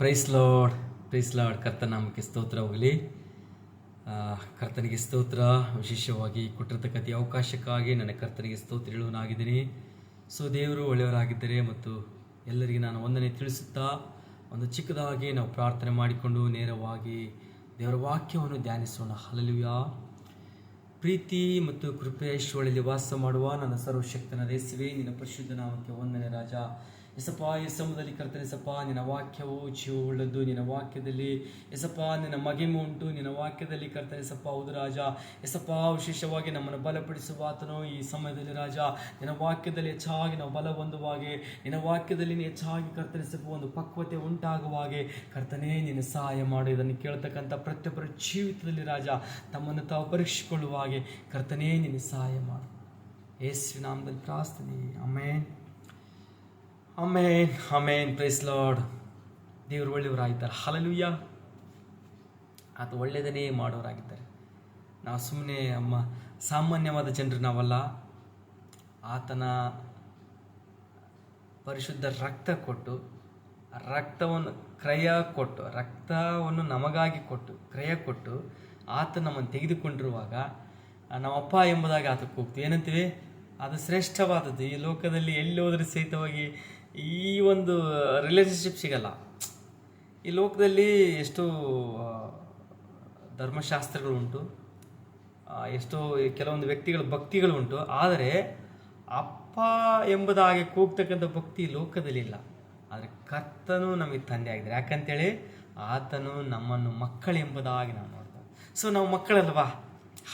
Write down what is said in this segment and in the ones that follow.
Price lord praise lord ಕರ್ತನ ನಾಮಕ್ಕೆ ಸ್ತೋತ್ರ ಹೋಗಲಿ. ಕರ್ತನಿಗೆ ಸ್ತೋತ್ರ, ವಿಶೇಷವಾಗಿ ಕೊಟ್ಟಿರ್ತಕ್ಕಂಥ ಅವಕಾಶಕ್ಕಾಗಿ ನನ್ನ ಕರ್ತನಿಗೆ ಸ್ತೋತ್ರ ಹೇಳುವನಾಗಿದ್ದೀನಿ ಸೊ, ದೇವರು ಒಳ್ಳೆಯವರಾಗಿದ್ದರೆ ಮತ್ತು ಎಲ್ಲರಿಗೆ ನಾನು ಒಂದನೇ ತಿಳಿಸುತ್ತಾ, ಒಂದು ಚಿಕ್ಕದಾಗಿ ನಾವು ಪ್ರಾರ್ಥನೆ ಮಾಡಿಕೊಂಡು ನೇರವಾಗಿ ದೇವರ ವಾಕ್ಯವನ್ನು ಧ್ಯಾನಿಸೋಣ. ಹಲಲುಯ ಪ್ರೀತಿ ಮತ್ತು ಕೃಪೆ ಐಶ್ವರ್ಯದಲ್ಲಿ ವಾಸ ಮಾಡುವ ನನ್ನ ಸರ್ವಶಕ್ತನ ರೇಸಿವೆ ನಿನ್ನ ಪರಿಶುದ್ಧ ನಾಮಕ್ಕೆ ಒಂದನೇ ರಾಜ. ಎಸಪ್ಪ ಈ ಸಮಯದಲ್ಲಿ ಕರ್ತನೆ ಎಸಪ್ಪ, ನಿನ್ನ ವಾಕ್ಯವು ಜೀವವುಳ್ಳದ್ದು ನಿನ್ನ ವಾಕ್ಯದಲ್ಲಿ ಎಸಪ್ಪ, ನಿನ್ನ ಮಗಿಮು ಉಂಟು, ನಿನ್ನ ವಾಕ್ಯದಲ್ಲಿ ಕರ್ತನೆ ಎಸಪ್ಪ, ಹೌದು ರಾಜ. ಎಸಪ್ಪ, ವಿಶೇಷವಾಗಿ ನಮ್ಮನ್ನು ಬಲಪಡಿಸುವ ಆತನು ಈ ಸಮಯದಲ್ಲಿ ರಾಜ. ನಿನ್ನ ವಾಕ್ಯದಲ್ಲಿ ಹೆಚ್ಚಾಗಿ ನಾವು ಬಲ ಹೊಂದುವಾಗೆ ನಿನ್ನ ವಾಕ್ಯದಲ್ಲಿ ಹೆಚ್ಚಾಗಿ ಕರ್ತನೆ ಸಪ್ಪ ಒಂದು ಪಕ್ವತೆ ಉಂಟಾಗುವಾಗೆ ಕರ್ತನೇ ನಿನ್ನ ಸಹಾಯ ಮಾಡು. ಇದನ್ನು ಕೇಳ್ತಕ್ಕಂಥ ಪ್ರತಿಯೊಬ್ಬರ ಜೀವಿತದಲ್ಲಿ ರಾಜ, ತಮ್ಮನ್ನು ತಾವು ಪರೀಕ್ಷಿಸಿಕೊಳ್ಳುವಾಗೆ ಕರ್ತನೇ ನಿನ್ನ ಸಹಾಯ ಮಾಡು. ಯೇಸು ನಾಮದಲ್ಲಿ ಪ್ರಾರ್ಥನೆ amen amen amen praise Lord ದೇವರು ಒಳ್ಳೆಯವರಾಗಿದ್ದಾರೆ. ಹಲಲುಯ್ಯ ಆತ ಒಳ್ಳೆಯದನ್ನೇ ಮಾಡೋರಾಗಿದ್ದಾರೆ. ನಾವು ಸುಮ್ಮನೆ ಅಮ್ಮ ಸಾಮಾನ್ಯವಾದ ಜನರು ನಾವಲ್ಲ. ಆತನ ಪರಿಶುದ್ಧ ರಕ್ತ ಕೊಟ್ಟು, ರಕ್ತವನ್ನು ಕ್ರಯ ಕೊಟ್ಟು, ರಕ್ತವನ್ನು ನಮಗಾಗಿ ಕೊಟ್ಟು, ಕ್ರಯ ಕೊಟ್ಟು ಆತ ನಮ್ಮನ್ನು ತೆಗೆದುಕೊಂಡಿರುವಾಗ ನಮ್ಮಪ್ಪ ಎಂಬುದಾಗಿ ಆತಕ್ಕೆ ಹೋಗ್ತೀವಿ. ಏನಂತೀವಿ? ಅದು ಶ್ರೇಷ್ಠವಾದದ್ದು. ಈ ಲೋಕದಲ್ಲಿ ಎಲ್ಲಿ ಹೋದರೂ ಸಹಿತವಾಗಿ ಈ ಒಂದು ರಿಲೇಷನ್ಶಿಪ್ ಸಿಗಲ್ಲ. ಈ ಲೋಕದಲ್ಲಿ ಎಷ್ಟು ಧರ್ಮಶಾಸ್ತ್ರಗಳು ಉಂಟು ಎಷ್ಟೋ ಕೆಲವೊಂದು ವ್ಯಕ್ತಿಗಳ ಭಕ್ತಿಗಳು ಉಂಟು ಆದರೆ ಅಪ್ಪ ಎಂಬುದಾಗಿ ಕೂಗ್ತಕ್ಕಂಥ ಭಕ್ತಿ ಲೋಕದಲ್ಲಿ ಇಲ್ಲ. ಆದರೆ ಕರ್ತನು ನಮಗೆ ತಂದೆ ಆಗಿದ್ದಾರೆ. ಯಾಕಂತೇಳಿ ಆತನು ನಮ್ಮನ್ನು ಮಕ್ಕಳೆಂಬುದಾಗಿ ನಾವು ನೋಡ್ತೇವೆ. ಸೊ ನಾವು ಮಕ್ಕಳಲ್ವಾ?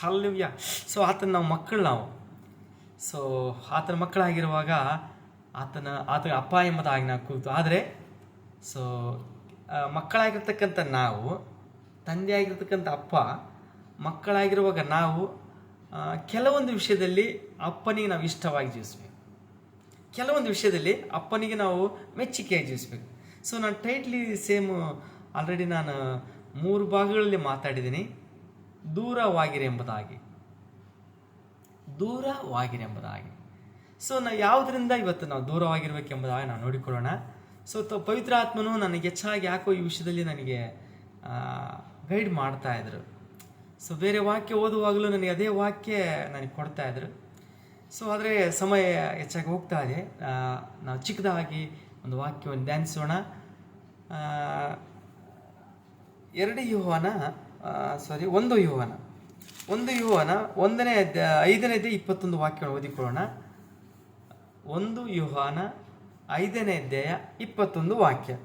ಹಲ್ವ್ಯ ಸೊ ಆತನ ನಾವು ಮಕ್ಕಳು ನಾವು. ಸೊ ಆತನ ಮಕ್ಕಳಾಗಿರುವಾಗ ಆತನ ಆತನ ಅಪ್ಪ ಎಂಬುದಾಗಿ ನಾವು ಕೂತು. ಆದರೆ ಸೊ ಮಕ್ಕಳಾಗಿರ್ತಕ್ಕಂಥ ನಾವು, ತಂದೆಯಾಗಿರ್ತಕ್ಕಂಥ ಅಪ್ಪ, ಮಕ್ಕಳಾಗಿರುವಾಗ ನಾವು ಕೆಲವೊಂದು ವಿಷಯದಲ್ಲಿ ಅಪ್ಪನಿಗೆ ನಾವು ಇಷ್ಟವಾಗಿ ಜೀವಿಸ್ಬೇಕು. ಕೆಲವೊಂದು ವಿಷಯದಲ್ಲಿ ಅಪ್ಪನಿಗೆ ನಾವು ಮೆಚ್ಚುಗೆಯಾಗಿ ಜೀವಿಸ್ಬೇಕು. ಸೊ ನಾನು ಟೈಟ್ಲಿ ಸೇಮ್ ಆಲ್ರೆಡಿ ನಾನು ಮೂರು ಭಾಗಗಳಲ್ಲಿ ಮಾತಾಡಿದ್ದೀನಿ. ದೂರವಾಗಿರೆ ಎಂಬುದಾಗಿ. ದೂರವಾಗಿರೆ ಎಂಬುದಾಗಿ. ಸೊ ನಾ ಯಾವುದರಿಂದ ಇವತ್ತು ನಾವು ದೂರವಾಗಿರ್ಬೇಕೆಂಬುದಾಗಿ ನಾವು ನೋಡಿಕೊಳ್ಳೋಣ. ಸೊ ತ ಪವಿತ್ರ ಆತ್ಮನು ನನಗೆ ಹೆಚ್ಚಾಗಿ ಯಾಕೋ ಈ ವಿಷಯದಲ್ಲಿ ನನಗೆ ಗೈಡ್ ಮಾಡ್ತಾ ಇದ್ರು. ಸೊ ಬೇರೆ ವಾಕ್ಯ ಓದುವಾಗಲೂ ನನಗೆ ಅದೇ ವಾಕ್ಯ ನನಗೆ ಕೊಡ್ತಾ ಇದ್ರು. ಸೊ ಆದರೆ ಸಮಯ ಹೆಚ್ಚಾಗಿ ಹೋಗ್ತಾ ಇದೆ. ನಾವು ಚಿಕ್ಕದಾಗಿ ಒಂದು ವಾಕ್ಯವನ್ನು ಧ್ಯಾನಿಸೋಣ. ಎರಡು ಯುವನ ಸಾರಿ ಒಂದು ಯುವನ ಒಂದು ಯುವನ ಒಂದನೇ ಐದನೇದೇ ಇಪ್ಪತ್ತೊಂದು ವಾಕ್ಯವನ್ನು ಓದಿಕೊಳ್ಳೋಣ. ಒಂದು ಯುಹಾನ ಐದನೇ ಅಧ್ಯಾಯ ಇಪ್ಪತ್ತೊಂದು ವಾಕ್ಯ.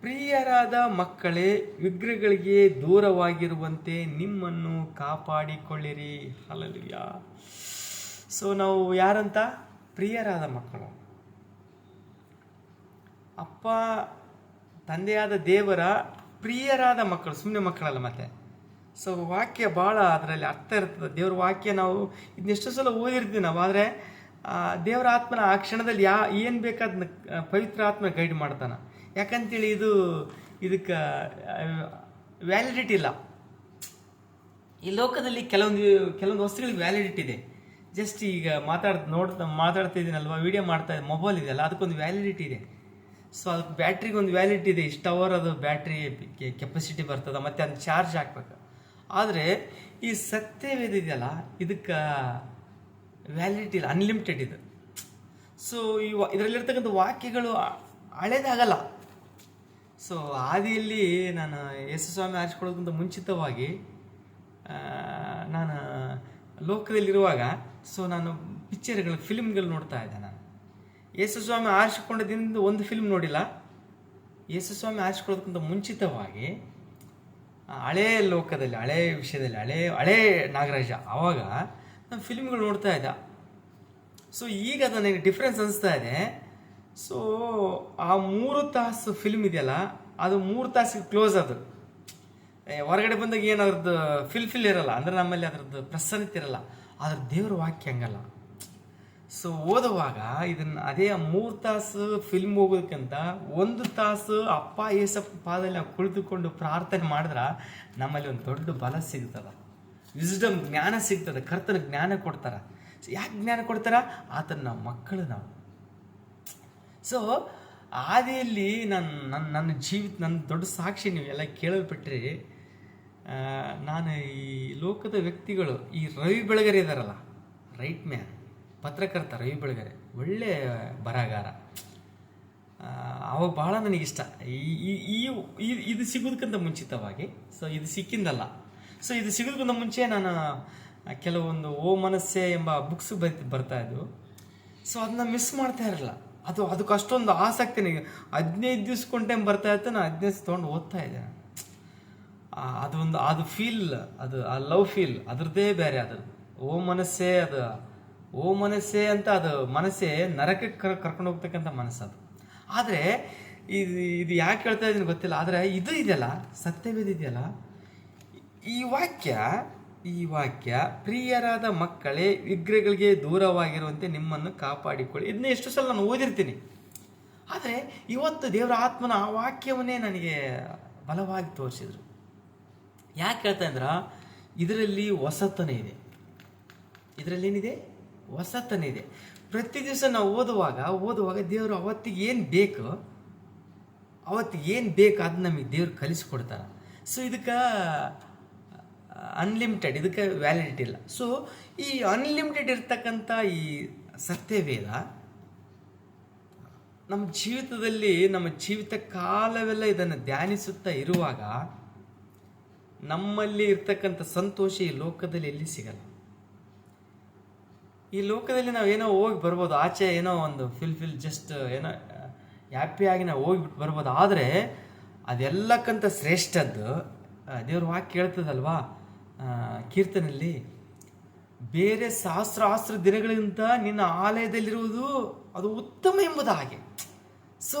ಪ್ರಿಯರಾದ ಮಕ್ಕಳೇ, ವಿಗ್ರಹಗಳಿಗೆ ದೂರವಾಗಿರುವಂತೆ ನಿಮ್ಮನ್ನು ಕಾಪಾಡಿಕೊಳ್ಳಿರಿ. ಹಲಲಿಯ ಸೊ ನಾವು ಯಾರಂತ? ಪ್ರಿಯರಾದ ಮಕ್ಕಳು. ಅಪ್ಪ, ತಂದೆಯಾದ ದೇವರ ಪ್ರಿಯರಾದ ಮಕ್ಕಳು ಸುಮ್ಮನೆ ಮಕ್ಕಳಲ್ಲ ಮತ್ತೆ. ಸೊ ವಾಕ್ಯ ಭಾಳ ಅದರಲ್ಲಿ ಅರ್ಥ ಇರ್ತದೆ. ದೇವ್ರ ವಾಕ್ಯ ನಾವು ಇದನ್ನೆಷ್ಟೋ ಸಲ ಓದಿರ್ತೀವಿ ನಾವು, ಆದರೆ ದೇವರ ಆತ್ಮನ ಆ ಕ್ಷಣದಲ್ಲಿ ಯಾ, ಏನು ಬೇಕಾದ ಪವಿತ್ರ ಆತ್ಮ ಗೈಡ್ ಮಾಡ್ತಾನೆ. ಯಾಕಂತೇಳಿ ಇದು, ಇದಕ್ಕೆ ವ್ಯಾಲಿಡಿಟಿ ಇಲ್ಲ. ಈ ಲೋಕದಲ್ಲಿ ಕೆಲವೊಂದು ಕೆಲವೊಂದು ವಸ್ತುಗಳಿಗೆ ವ್ಯಾಲಿಡಿಟಿ ಇದೆ. ಜಸ್ಟ್ ಈಗ ಮಾತಾಡ್ ನೋಡ್ತಾ ಮಾತಾಡ್ತಾ ಇದ್ದೀನಲ್ವ ವಿಡಿಯೋ ಮಾಡ್ತಾ ಮೊಬೈಲ್ ಇದೆಯಲ್ಲ, ಅದಕ್ಕೊಂದು ವ್ಯಾಲಿಡಿಟಿ ಇದೆ. ಸೊ ಅದಕ್ಕೆ ಬ್ಯಾಟ್ರಿಗೆ ಒಂದು ವ್ಯಾಲಿಡಿಟಿ ಇದೆ, ಇಷ್ಟು ಅವರ್ ಅದು ಬ್ಯಾಟ್ರಿ ಕೆಪಾಸಿಟಿ ಬರ್ತದೆ, ಮತ್ತು ಅದನ್ನ ಚಾರ್ಜ್ ಹಾಕ್ಬೇಕು. ಆದರೆ, ಈ ಸತ್ಯವೇದ ಇದೆಯಲ್ಲ, ಇದಕ್ಕೆ ವ್ಯಾಲಿಡಿಟಿ ಇಲ್ಲ ಅನ್ಲಿಮಿಟೆಡ್ ಇದು. ಸೊ ಈ ಇದರಲ್ಲಿರ್ತಕ್ಕಂಥ ವಾಕ್ಯಗಳು ಹಳೇದಾಗಲ್ಲ ಸೊ ಆದಿಯಲ್ಲಿ ನಾನು ಯೇಸು ಸ್ವಾಮಿ ಆರಿಸ್ಕೊಳ್ಳೋದಕ್ಕಿಂತ ಮುಂಚಿತವಾಗಿ ನಾನು ಲೋಕದಲ್ಲಿರುವಾಗ ಸೊ ನಾನು ಪಿಕ್ಚರ್ಗಳು ಫಿಲ್ಮ್ಗಳು ನೋಡ್ತಾ ಇದ್ದೆ ನಾನು. ಯೇಸು ಸ್ವಾಮಿ ಆರಿಸಿಕೊಂಡದಿಂದ ಒಂದು ಫಿಲ್ಮ್ ನೋಡಿಲ್ಲ. ಯೇಸು ಸ್ವಾಮಿ ಆರಿಸ್ಕೊಳ್ಳೋದಕ್ಕಿಂತ ಮುಂಚಿತವಾಗಿ ಹಳೇ ಲೋಕದಲ್ಲಿ, ಹಳೇ ವಿಷಯದಲ್ಲಿ, ಹಳೇ ಹಳೇ ನಾಗರಾಜ ಆವಾಗ ನಾನು ಫಿಲ್ಮ್ಗಳು ನೋಡ್ತಾ ಇದ್ದ. ಸೊ ಈಗ ನನಗೆ ಡಿಫ್ರೆನ್ಸ್ ಅನಿಸ್ತಾ ಇದೆ. ಸೊ ಆ ಮೂರು ತಾಸು ಫಿಲ್ಮ್ ಇದೆಯಲ್ಲ, ಅದು ಮೂರು ತಾಸಿಗೆ ಕ್ಲೋಸ್ ಅದು. ಹೊರಗಡೆ ಬಂದಾಗ ಏನು ಅದ್ರದ್ದು ಫಿಲ್ ಫಿಲ್ ಇರಲ್ಲ, ಅಂದ್ರೆ ನಮ್ಮಲ್ಲಿ ಅದ್ರದ್ದು ಪ್ರಸನ್ನತೆ ಇರಲ್ಲ. ಆದ್ರೆ ದೇವ್ರ ವಾಕ್ಯ ಹಂಗಲ್ಲ. ಸೊ ಓದುವಾಗ ಇದನ್ನ ಅದೇ ಮೂರು ತಾಸು ಫಿಲ್ಮ್ ಹೋಗೋದಕ್ಕಿಂತ ಒಂದು ತಾಸು ಅಪ್ಪ ಏಸಪ್ಪ ಪಾದಲ್ಲಿ ಕುಳಿತುಕೊಂಡು ಪ್ರಾರ್ಥನೆ ಮಾಡಿದ್ರೆ ನಮ್ಮಲ್ಲಿ ಒಂದು ದೊಡ್ಡ ಬಲ ಸಿಗ್ತದ. ವಿಸ್ಡಮ್ ಜ್ಞಾನ ಸಿಗ್ತದೆ. ಕರ್ತನ ಜ್ಞಾನ ಕೊಡ್ತಾರ. ಯಾಕೆ ಜ್ಞಾನ ಕೊಡ್ತಾರ? ಆತನ ಮಕ್ಕಳು ನಾವು. ಸೊ ಆದಿಯಲ್ಲಿ ನನ್ನ ನನ್ನ ನನ್ನ ಜೀವಿತ ನನ್ನ ದೊಡ್ಡ ಸಾಕ್ಷಿ ನೀವು ಎಲ್ಲ ಕೇಳಲ್ಪಟ್ರಿ ನಾನು ಈ ಲೋಕದ ವ್ಯಕ್ತಿಗಳು, ಈ ರವಿ ಬೆಳಗರೆ ಇದಾರಲ್ಲ ರೈಟ್ ಮ್ಯಾನ್ ಪತ್ರಕರ್ತ ರವಿ ಬೆಳಗರೆ, ಒಳ್ಳೆ ಬರಹಗಾರ. ಅವ ಭಾಳ ನನಗಿಷ್ಟ ಈ, ಈ- ಇದು ಸಿಗೋದಕ್ಕಿಂತ ಮುಂಚಿತವಾಗಿ ಸೊ ಇದು ಸಿಕ್ಕಿಂದಲ್ಲ ಸೊ ಇದು ಸಿಗೋದಕ್ಕಿಂತ ಮುಂಚೆ ನಾನು ಕೆಲವೊಂದು ಓ ಮನಸ್ಸೆ ಎಂಬ ಬುಕ್ಸ್ ಬರ್ ಬರ್ತಾ ಇದ್ದು ಸೊ ಅದನ್ನ ಮಿಸ್ ಮಾಡ್ತಾ ಇರಲಿಲ್ಲ ಅದು, ಅದಕ್ಕೆ ಅಷ್ಟೊಂದು ಆಸಕ್ತಿ ನನಗೆ. ಹದಿನೈದು ದಿವ್ಸ ಟೈಮ್ ಬರ್ತಾ ಇತ್ತು, ನಾನು ಹದಿನೈದು ತೊಗೊಂಡು ಓದ್ತಾ ಇದ್ದೆ ಅದೊಂದು, ಅದು ಫೀಲ್ ಅದು, ಆ ಲವ್ ಫೀಲ್ ಅದ್ರದ್ದೇ ಬೇರೆ ಅದ್ರದ್ದು ಓ ಮನಸ್ಸೇ ಅದು, ಓ ಮನಸ್ಸೇ ಅಂತ ಅದು ಮನಸ್ಸೇ ನರಕಕ್ಕೆ ಕರ್, ಕರ್ಕೊಂಡು ಹೋಗ್ತಕ್ಕಂಥ ಮನಸ್ಸು ಅದು. ಆದರೆ, ಇದು ಇದು ಯಾಕೆ ಹೇಳ್ತಾ ಇದ್ದೀನಿ ಗೊತ್ತಿಲ್ಲ. ಆದರೆ, ಇದು ಇದೆಯಲ್ಲ, ಸತ್ಯವೇದ ಇದೆಯಲ್ಲ ಈ ವಾಕ್ಯ ಈ ವಾಕ್ಯ ಪ್ರಿಯರಾದ ಮಕ್ಕಳೇ, ವಿಗ್ರಹಗಳಿಗೆ ದೂರವಾಗಿರುವಂತೆ ನಿಮ್ಮನ್ನು ಕಾಪಾಡಿಕೊಳ್ಳಿ. ಇದನ್ನ ಎಷ್ಟು ಸಲ ನಾನು ಓದಿರ್ತೀನಿ. ಆದರೆ ಇವತ್ತು ದೇವರ ಆತ್ಮನ ಆ ವಾಕ್ಯವನ್ನೇ ನನಗೆ ಬಲವಾಗಿ ತೋರಿಸಿದ್ರು. ಯಾಕೆ ಹೇಳ್ತಾ ಇದರಲ್ಲಿ ಹೊಸತನ ಇದೆ. ಇದರಲ್ಲಿ ಏನಿದೆ ಹೊಸತನ ಇದೆ. ಪ್ರತಿ ದಿವಸ ನಾವು ಓದುವಾಗ ಓದುವಾಗ ದೇವರು ಅವತ್ತಿಗೆ ಏನು ಬೇಕು, ಅವತ್ತಿಗೆ ಏನು ಬೇಕು ಅದು ನಮಗೆ ದೇವ್ರು ಕಲಿಸ್ಕೊಡ್ತಾರೆ. ಸೊ ಇದಕ್ಕೆ ಅನ್ಲಿಮಿಟೆಡ್ ಇದಕ್ಕೆ ವ್ಯಾಲಿಡಿಟಿ ಇಲ್ಲ. ಸೊ ಈ ಅನ್ಲಿಮಿಟೆಡ್ ಇರ್ತಕ್ಕಂಥ ಈ ಸತ್ಯವೇದ ನಮ್ಮ ಜೀವಿತದಲ್ಲಿ ನಮ್ಮ ಜೀವಿತ ಕಾಲವೆಲ್ಲ ಇದನ್ನು ಧ್ಯಾನಿಸುತ್ತಾ ಇರುವಾಗ ನಮ್ಮಲ್ಲಿ ಇರ್ತಕ್ಕಂಥ ಸಂತೋಷ ಈ ಲೋಕದಲ್ಲಿ ಎಲ್ಲಿ ಸಿಗಲ್ಲ. ಈ ಲೋಕದಲ್ಲಿ ನಾವು ಏನೋ ಹೋಗಿ ಬರ್ಬೋದು ಆಚೆ ಏನೋ ಒಂದು ಫಿಲ್ ಫಿಲ್ ಜಸ್ಟ್ ಏನೋ ಹ್ಯಾಪಿಯಾಗಿ ನಾವು ಹೋಗಿಬಿಟ್ಟು ಬರ್ಬೋದು ಆದರೆ ಅದೆಲ್ಲಕ್ಕಂತ ಶ್ರೇಷ್ಠದ್ದು ದೇವ್ರ ವಾಕ್ಯ ಹೇಳ್ತದಲ್ವಾ ಆ, ಕೀರ್ತನಲ್ಲಿ ಬೇರೆ ಸಹಸ್ರಾಸ್ತ್ರ ದಿನಗಳಿಗಿಂತ ನಿನ್ನ ಆಲಯದಲ್ಲಿರುವುದು ಅದು ಉತ್ತಮ ಎಂಬುದು ಹಾಗೆ. ಸೊ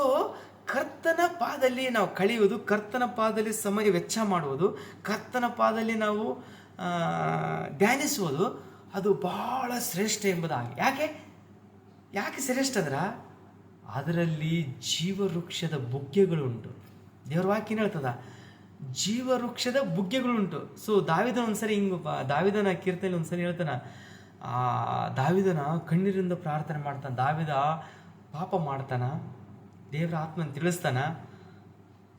ಕರ್ತನ ಪಾದಲ್ಲಿ ನಾವು ಕಳೆಯುವುದು, ಕರ್ತನ ಪಾದಲ್ಲಿ ಸಮಯ ವೆಚ್ಚ ಮಾಡುವುದು, ಕರ್ತನ ಪಾದಲ್ಲಿ ನಾವು ಧ್ಯಾನಿಸುವುದು, ಅದು ಬಹಳ ಶ್ರೇಷ್ಠ ಎಂಬುದಾಗಿ ಯಾಕೆ? ಯಾಕೆ ಶ್ರೇಷ್ಠ ಅಂದ್ರ ಅದರಲ್ಲಿ ಜೀವವೃಕ್ಷದ ಬುಗ್ಗೆಗಳುಂಟು. ದೇವ್ರ ವಾಕ್ಯ ಹೇಳ್ತದ ಜೀವವೃಕ್ಷದ ಬುಗ್ಗೆಗಳುಂಟು. ಸೊ ದಾವಿದನ ಒಂದ್ಸರಿ ಹಿಂಗಪ್ಪ ದಾವಿದನ ಕೀರ್ತನೆ ಒಂದ್ಸರಿ ಹೇಳ್ತಾನ, ಆ, ದಾವಿದನ ಕಣ್ಣೀರಿಂದ ಪ್ರಾರ್ಥನೆ ಮಾಡ್ತಾನ. ದಾವಿದ ಪಾಪ ಮಾಡ್ತಾನ, ದೇವರ ಆತ್ಮನ ತಿಳಿಸ್ತಾನ.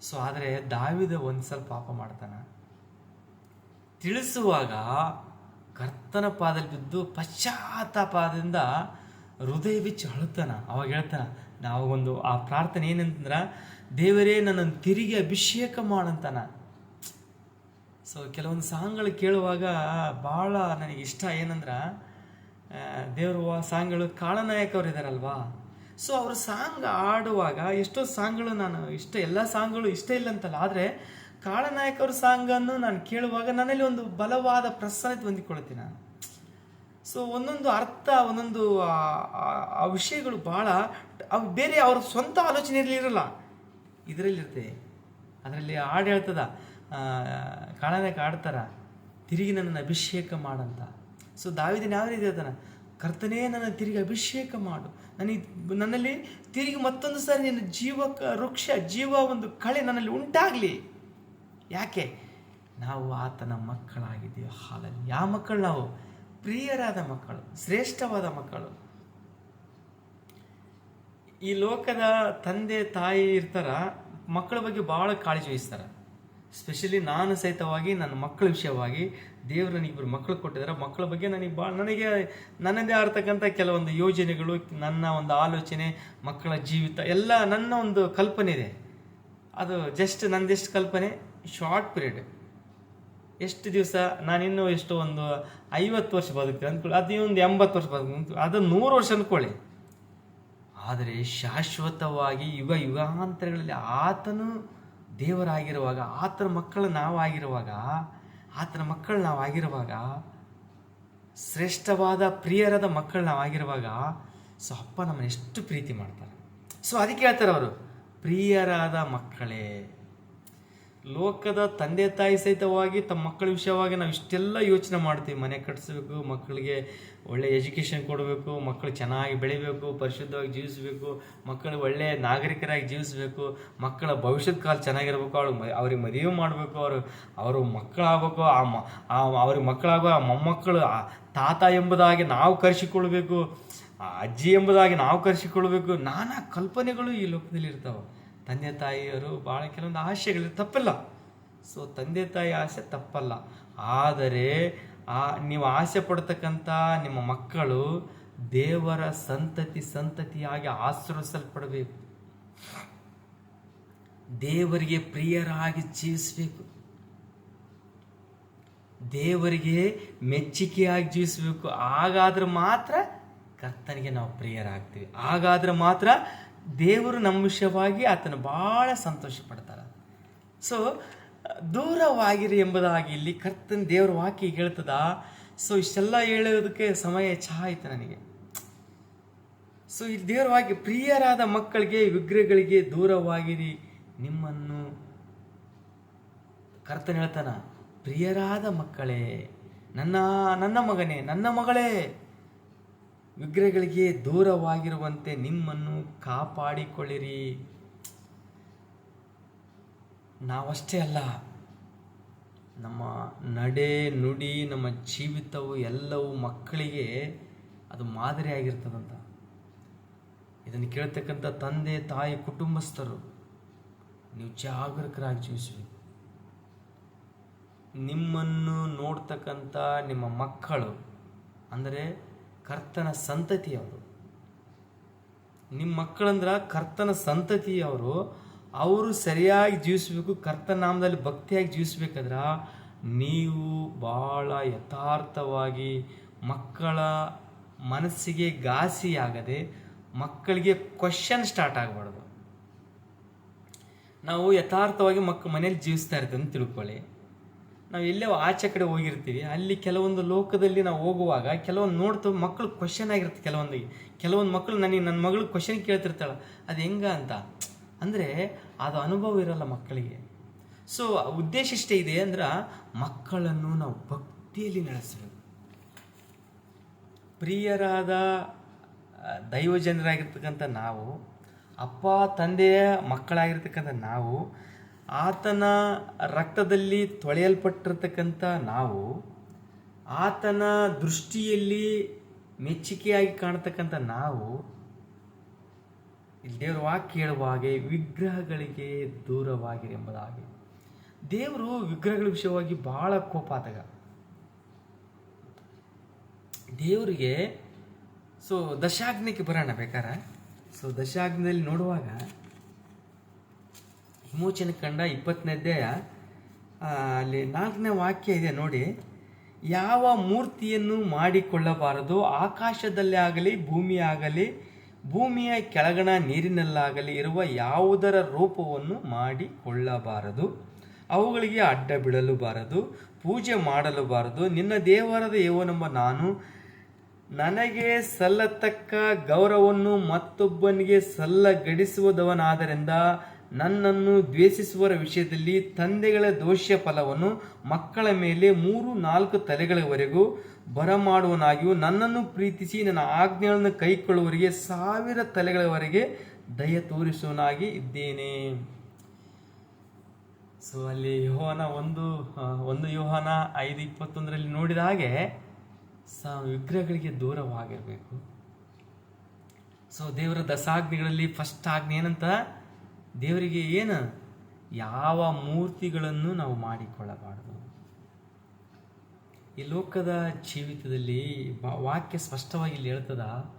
ಸೊ ಆದರೆ ದಾವಿದ ಒಂದ್ಸಲ ಪಾಪ ಮಾಡ್ತಾನ. ತಿಳಿಸುವಾಗ ಕರ್ತನ ಪಾದಲ್ಲಿ ಬಿದ್ದು ಪಶ್ಚಾತ್ತಾಪದಿಂದ ಹೃದಯ ಬಿಚ್ಚಿ ಅಳುತ್ತಾನ. ಅವಾಗ ಹೇಳ್ತಾನ, ನಾವು ಒಂದು ಆ ಪ್ರಾರ್ಥನೆ ಏನಂತಂದ್ರ ದೇವರೇ, ನನ್ನನ್ನು ತಿರುಗಿ ಅಭಿಷೇಕ ಮಾಡಂತಾನ ಸೊ ಕೆಲವೊಂದು ಸಾಂಗ್ಗಳು ಕೇಳುವಾಗ ಭಾಳ ನನಗೆ ಇಷ್ಟ. ಏನಂದ್ರೆ ದೇವರು ಸಾಂಗ್ಗಳು ಕಾಳನಾಯಕ್ ಅವ್ರು ಇದ್ದಾರಲ್ವಾ ಸೊ ಅವ್ರ ಸಾಂಗ್ ಆಡುವಾಗ ಎಷ್ಟೋ ಸಾಂಗ್ಗಳು ನಾನು ಇಷ್ಟ, ಎಲ್ಲ ಸಾಂಗ್ಗಳು ಇಷ್ಟ ಇಲ್ಲ ಅಂತಲ್ಲ. ಆದರೆ ಕಾಳನಾಯಕ್ ಅವ್ರ ಸಾಂಗನ್ನು ನಾನು ಕೇಳುವಾಗ ನನ್ನಲ್ಲಿ ಒಂದು ಬಲವಾದ ಪ್ರಸನ್ನತೆ ಹೊಂದಿಕೊಳ್ತೀನಿ ನಾನು. ಸೊ ಒಂದೊಂದು ಅರ್ಥ, ಒಂದೊಂದು ಆ- ವಿಷಯಗಳು ಭಾಳ, ಅವು ಬೇರೆ ಅವ್ರ ಸ್ವಂತ ಆಲೋಚನೆಯಲ್ಲಿ ಇರಲ್ಲ. ಇದರಲ್ಲಿರುತ್ತೆ. ಅದರಲ್ಲಿ ಹಾಡು ಹೇಳ್ತದ ಕಾಳನಾಯಕ ಕಾಡ್ತಾರ, ತಿರುಗಿ ನನ್ನನ್ನು ಅಭಿಷೇಕ ಮಾಡಂತ. ಸೊ ದಾವಿದನ ಯಾವ ರೀತಿ ಹೇಳ್ತಾನೆ, ಕರ್ತನೇ, ನನ್ನ ತಿರುಗಿ ಅಭಿಷೇಕ ಮಾಡು. ನನಗೆ ನನ್ನಲ್ಲಿ ತಿರುಗಿ ಮತ್ತೊಂದು ಸಾರಿ ನಿನ್ನ ಜೀವ ವೃಕ್ಷ, ಜೀವ ಒಂದು ಕಳೆ ನನ್ನಲ್ಲಿ ಉಂಟಾಗಲಿ. ಯಾಕೆ? ನಾವು ಆತನ ಮಕ್ಕಳಾಗಿದ್ದೀವಿ. ಹಾಲಲ್ಲಿ ಯಾವ ಮಕ್ಕಳು ನಾವು? ಪ್ರಿಯರಾದ ಮಕ್ಕಳು, ಶ್ರೇಷ್ಠವಾದ ಮಕ್ಕಳು. ಈ ಲೋಕದ ತಂದೆ, ತಾಯಿ ಇರ್ತಾರ, ಮಕ್ಕಳ ಬಗ್ಗೆ ಭಾಳ ಕಾಳಜಿ ವಹಿಸ್ತಾರೆ. ಸ್ಪೆಷಲಿ ನಾನು ಸಹಿತವಾಗಿ, ನನ್ನ ಮಕ್ಕಳ ವಿಷಯವಾಗಿ, ದೇವರು ನನಗಿಬ್ಬರು ಮಕ್ಕಳು ಕೊಟ್ಟಿದ್ದಾರೆ ಮಕ್ಕಳ ಬಗ್ಗೆ ನನಗೆ ಭಾಳ, ನನಗೆ ನನ್ನದೇ ಆಗಿರ್ತಕ್ಕಂಥ ಕೆಲವೊಂದು ಯೋಜನೆಗಳು, ನನ್ನ ಒಂದು ಆಲೋಚನೆ, ಮಕ್ಕಳ ಜೀವಿತ, ಎಲ್ಲ ನನ್ನ ಒಂದು ಕಲ್ಪನೆ ಇದೆ. ಅದು ಜಸ್ಟ್ ನಂದೆಷ್ಟು ಕಲ್ಪನೆ ಶಾರ್ಟ್ ಪೀರಿಯಡ್ ಎಷ್ಟು ದಿವಸ ನಾನಿನ್ನೂ ಎಷ್ಟು ಒಂದು ಐವತ್ತು ವರ್ಷ ಬದುಕ್ತೀನಿ ಅಂದ್ಕೊಳ್ಳಿ ಅದು ಒಂದು ಎಂಬತ್ತು ವರ್ಷ ಬದುಕು ಅದು ನೂರು ವರ್ಷ ಅಂದ್ಕೊಳ್ಳಿ ಆದರೆ ಶಾಶ್ವತವಾಗಿ ಯುಗ ಯುಗಾಂತರಗಳಲ್ಲಿ ಆತನು ದೇವರಾಗಿರುವಾಗ, ಆತನ ಮಕ್ಕಳು ನಾವಾಗಿರುವಾಗ, ಆತನ ಮಕ್ಕಳು ನಾವಾಗಿರುವಾಗ, ಶ್ರೇಷ್ಠವಾದ ಪ್ರಿಯರಾದ ಮಕ್ಕಳು ನಾವಾಗಿರುವಾಗ, ಸೊ ಅಪ್ಪ ನಮ್ಮನ್ನು ಎಷ್ಟು ಪ್ರೀತಿ ಮಾಡ್ತಾರೆ. ಸೊ ಅದಕ್ಕೆ ಹೇಳ್ತಾರೆ ಅವರು, ಪ್ರಿಯರಾದ ಮಕ್ಕಳೇ ಲೋಕದ ತಂದೆ ತಾಯಿ ಸಹಿತವಾಗಿ ತಮ್ಮ ಮಕ್ಕಳ ವಿಷಯವಾಗಿ ನಾವು ಇಷ್ಟೆಲ್ಲ ಯೋಚನೆ ಮಾಡ್ತೀವಿ. ಮನೆ ಕಟ್ಟಿಸ್ಬೇಕು ಮಕ್ಕಳಿಗೆ ಒಳ್ಳೆ ಎಜುಕೇಷನ್ ಕೊಡಬೇಕು ಮಕ್ಕಳು ಚೆನ್ನಾಗಿ ಬೆಳಿಬೇಕು, ಪರಿಶುದ್ಧವಾಗಿ ಜೀವಿಸಬೇಕು, ಮಕ್ಕಳು ಒಳ್ಳೆ ನಾಗರಿಕರಾಗಿ ಜೀವಿಸಬೇಕು, ಮಕ್ಕಳ ಭವಿಷ್ಯದ ಕಾಲ ಚೆನ್ನಾಗಿರ್ಬೇಕು, ಅವಳು ಅವ್ರಿಗೆ ಮದುವೆ ಮಾಡಬೇಕು, ಅವರು ಅವರು ಮಕ್ಕಳಾಗಬೇಕು, ಆ ಮ ಅವ್ರಿಗೆ ಮಕ್ಕಳಾಗೋ ಆ ಮೊಮ್ಮಕ್ಕಳು ತಾತ ಎಂಬುದಾಗಿ ನಾವು ಕರೆಸಿಕೊಳ್ಬೇಕು ಆ ಅಜ್ಜಿ ಎಂಬುದಾಗಿ ನಾವು ಕರೆಸಿಕೊಳ್ಬೇಕು ನಾನಾ ಕಲ್ಪನೆಗಳು ಈ ಲೋಕದಲ್ಲಿ ಇರ್ತಾವೆ. ತಂದೆ ತಾಯಿಯರು ಭಾಳ ಕೆಲವೊಂದು ಆಸೆಗಳು ತಪ್ಪಲ್ಲ. ಸೊ ತಂದೆ ತಾಯಿ ಆಸೆ ತಪ್ಪಲ್ಲ. ಆದರೆ, ಆ, ನೀವು ಆಸೆ ಪಡ್ತಕ್ಕಂಥ ನಿಮ್ಮ ಮಕ್ಕಳು ದೇವರ ಸಂತತಿ ಸಂತತಿಯಾಗಿ ಆಶ್ರಯಿಸಲ್ಪಡಬೇಕು ದೇವರಿಗೆ ಪ್ರಿಯರಾಗಿ ಜೀವಿಸಬೇಕು. ದೇವರಿಗೆ ಮೆಚ್ಚುಗೆಯಾಗಿ ಜೀವಿಸಬೇಕು. ಹಾಗಾದ್ರೆ ಮಾತ್ರ ಕರ್ತನಿಗೆ ನಾವು ಪ್ರಿಯರಾಗ್ತೀವಿ. ಹಾಗಾದ್ರೆ ಮಾತ್ರ ದೇವರು ನಮ್ಮ ವಿಷಯವಾಗಿ ಆತನ ಭಾಳ ಸಂತೋಷ ಪಡ್ತಾರೆ ಸೊ ದೂರವಾಗಿರಿ ಎಂಬುದಾಗಿ ಇಲ್ಲಿ ಕರ್ತನ ದೇವರ ವಾಕ್ಯ ಹೇಳ್ತದ. ಸೊ ಇಷ್ಟೆಲ್ಲ ಹೇಳೋದಕ್ಕೆ ಸಮಯ ಚಹಾ ಆಯ್ತು ನನಗೆ. ಸೊ ಇಲ್ಲಿ ದೇವರ ಪ್ರಿಯರಾದ ಮಕ್ಕಳಿಗೆ, ವಿಗ್ರಹಗಳಿಗೆ ದೂರವಾಗಿರಿ. ನಿಮ್ಮನ್ನು ಕರ್ತನ ಹೇಳ್ತಾನ, ಪ್ರಿಯರಾದ ಮಕ್ಕಳೇ, ನನ್ನ ನನ್ನ ಮಗನೇ, ನನ್ನ ಮಗಳೇ ವಿಗ್ರಹಗಳಿಗೆ ದೂರವಾಗಿರುವಂತೆ ನಿಮ್ಮನ್ನು ಕಾಪಾಡಿಕೊಳ್ಳಿರಿ. ನಾವಷ್ಟೇ ಅಲ್ಲ, ನಮ್ಮ ನಡೆ ನುಡಿ, ನಮ್ಮ ಜೀವಿತವು ಎಲ್ಲವೂ ಮಕ್ಕಳಿಗೆ ಅದು ಮಾದರಿಯಾಗಿರ್ತದಂತ ಇದನ್ನು ಕೇಳ್ತಕ್ಕಂಥ ತಂದೆ, ತಾಯಿ, ಕುಟುಂಬಸ್ಥರು, ನೀವು ಜಾಗರೂಕರಾಗಿ ಜೀವಿಸಬೇಕು ನಿಮ್ಮನ್ನು ನೋಡ್ತಕ್ಕಂಥ ನಿಮ್ಮ ಮಕ್ಕಳು, ಅಂದರೆ ಕರ್ತನ ಸಂತತಿಯವರು ನಿಮ್ಮ ಮಕ್ಕಳಂದ್ರೆ ಕರ್ತನ ಸಂತತಿಯವರು ಅವರು ಸರಿಯಾಗಿ ಜೀವಿಸಬೇಕು, ಕರ್ತನ ನಾಮದಲ್ಲಿ ಭಕ್ತಿಯಾಗಿ ಜೀವಿಸ್ಬೇಕಾದ್ರೆ ನೀವು ಭಾಳ ಯಥಾರ್ಥವಾಗಿ ಮಕ್ಕಳ ಮನಸ್ಸಿಗೆ ಘಾಸಿಯಾಗದೆ ಮಕ್ಕಳಿಗೆ ಕ್ವಶನ್ ಸ್ಟಾರ್ಟ್ ಆಗಬಾರ್ದು. ನಾವು ಯಥಾರ್ಥವಾಗಿ ಮಕ್ಕ ಮನೇಲಿ ಜೀವಿಸ್ತಾ ಇರ್ತೇವೆ ಅಂತ ತಿಳ್ಕೊಳ್ಳಿ. ನಾವು ಎಲ್ಲೇ ಆಚೆ ಕಡೆ ಹೋಗಿರ್ತೀವಿ, ಅಲ್ಲಿ ಕೆಲವೊಂದು ಲೋಕದಲ್ಲಿ ನಾವು ಹೋಗುವಾಗ ಕೆಲವೊಂದು ನೋಡ್ತು ಮಕ್ಕಳು ಕ್ವಶನ್ ಆಗಿರುತ್ತೆ ಕೆಲವೊಂದಿಗೆ. ಕೆಲವೊಂದು ಮಕ್ಕಳು ನನಗೆ, ನನ್ನ ಮಗಳು ಕ್ವಶನ್ ಕೇಳ್ತಿರ್ತಾಳೆ, ಅದು ಹೆಂಗ ಅಂತ? ಅಂದರೆ ಅದು ಅನುಭವ ಇರಲ್ಲ ಮಕ್ಕಳಿಗೆ. ಸೊ ಉದ್ದೇಶ ಇಷ್ಟೇ ಇದೆ ಅಂದ್ರೆ ಮಕ್ಕಳನ್ನು ನಾವು ಭಕ್ತಿಯಲ್ಲಿ ನಡೆಸಬೇಕು ಪ್ರಿಯರಾದ ದೈವಜನರಾಗಿರ್ತಕ್ಕಂಥ ನಾವು, ಅಪ್ಪ, ತಂದೆಯ ಮಕ್ಕಳಾಗಿರ್ತಕ್ಕಂಥ ನಾವು ಆತನ ರಕ್ತದಲ್ಲಿ ತೊಳೆಯಲ್ಪಟ್ಟಿರ್ತಕ್ಕಂಥ ನಾವು, ಆತನ ದೃಷ್ಟಿಯಲ್ಲಿ ಮೆಚ್ಚುಗೆಯಾಗಿ ಕಾಣತಕ್ಕಂಥ ನಾವು ದೇವರ ವಾಕ್ಯ ಹೇಳುವ ಹಾಗೆ ವಿಗ್ರಹಗಳಿಗೆ ದೂರವಾಗಿರಿ ಎಂಬುದಾಗಿ. ದೇವರು ವಿಗ್ರಹಗಳ ವಿಷಯವಾಗಿ ಬಹಳ ಕೋಪ ಆದಾಗ ದೇವರಿಗೆ ಸೊ ದಶಾಗ್ನಿಗೆ ಬರೋಣ ಬೇಕಾರೆ? ಸೊ ದಶಾಗ್ನದಲ್ಲಿ ನೋಡುವಾಗ ವಿಮೋಚನೆ ಕಂಡ ಇಪ್ಪತ್ತನೇ ಅಧ್ಯಾಯ ಆ, ಅಲ್ಲಿ ನಾಲ್ಕನೇ ವಾಕ್ಯ ಇದೆ ನೋಡಿ. ಯಾವ ಮೂರ್ತಿಯನ್ನು ಮಾಡಿಕೊಳ್ಳಬಾರದು ಆಕಾಶದಲ್ಲೇ ಆಗಲಿ ಭೂಮಿಯಾಗಲಿ ಭೂಮಿಯ ಕೆಳಗಣ ನೀರಿನಲ್ಲಾಗಲಿ ಇರುವ ಯಾವುದರ ರೂಪವನ್ನು ಮಾಡಿಕೊಳ್ಳಬಾರದು? ಅವುಗಳಿಗೆ ಅಡ್ಡ ಬಿಡಲು ಬಾರದು ಪೂಜೆ ಮಾಡಲು ಬಾರದು. ನಿನ್ನ ದೇವರದ ಏವನೆಂಬ ನಾನು ನನಗೆ ಸಲ್ಲತಕ್ಕ ಗೌರವವನ್ನು ಮತ್ತೊಬ್ಬನಿಗೆ ಸಲ್ಲಗಡಿಸುವುದವನಾದ್ದರಿಂದ ನನ್ನನ್ನು ದ್ವೇಷಿಸುವರ ವಿಷಯದಲ್ಲಿ ತಂದೆಗಳ ದೋಷ ಫಲವನ್ನು ಮಕ್ಕಳ ಮೇಲೆ ಮೂರು ನಾಲ್ಕು ತಲೆಗಳವರೆಗೂ ಬರಮಾಡುವನಾಗಿಯೂ ನನ್ನನ್ನು ಪ್ರೀತಿಸಿ ನನ್ನ ಆಜ್ಞೆಗಳನ್ನು ಕೈಕೊಳ್ಳುವವರಿಗೆ ಸಾವಿರ ತಲೆಗಳವರೆಗೆ ದಯ ತೋರಿಸುವನಾಗಿ ಇದ್ದೇನೆ. ಸೊ ಅಲ್ಲಿ ಯೋಹಾನ ಒಂದು ಒಂದು ಯೋಹನ ಐದು ಇಪ್ಪತ್ತೊಂದರಲ್ಲಿ ನೋಡಿದ ಹಾಗೆ ಸ ವಿಗ್ರಹಗಳಿಗೆ ದೂರವಾಗಿರಬೇಕು. ಸೊ ದೇವರ ದಸಾಜ್ಞೆಗಳಲ್ಲಿ ಫಸ್ಟ್ ಆಜ್ಞೆ ಏನಂತ? ದೇವರಿಗೆ ಏನು? ಯಾವ ಮೂರ್ತಿಗಳನ್ನು ನಾವು ಮಾಡಿಕೊಳ್ಳಬಾರದು. ಈ ಲೋಕದ ಜೀವಿತದಲ್ಲಿ ವಾಕ್ಯ ಸ್ಪಷ್ಟವಾಗಿ ಇಲ್ಲಿ ಹೇಳ್ತದ,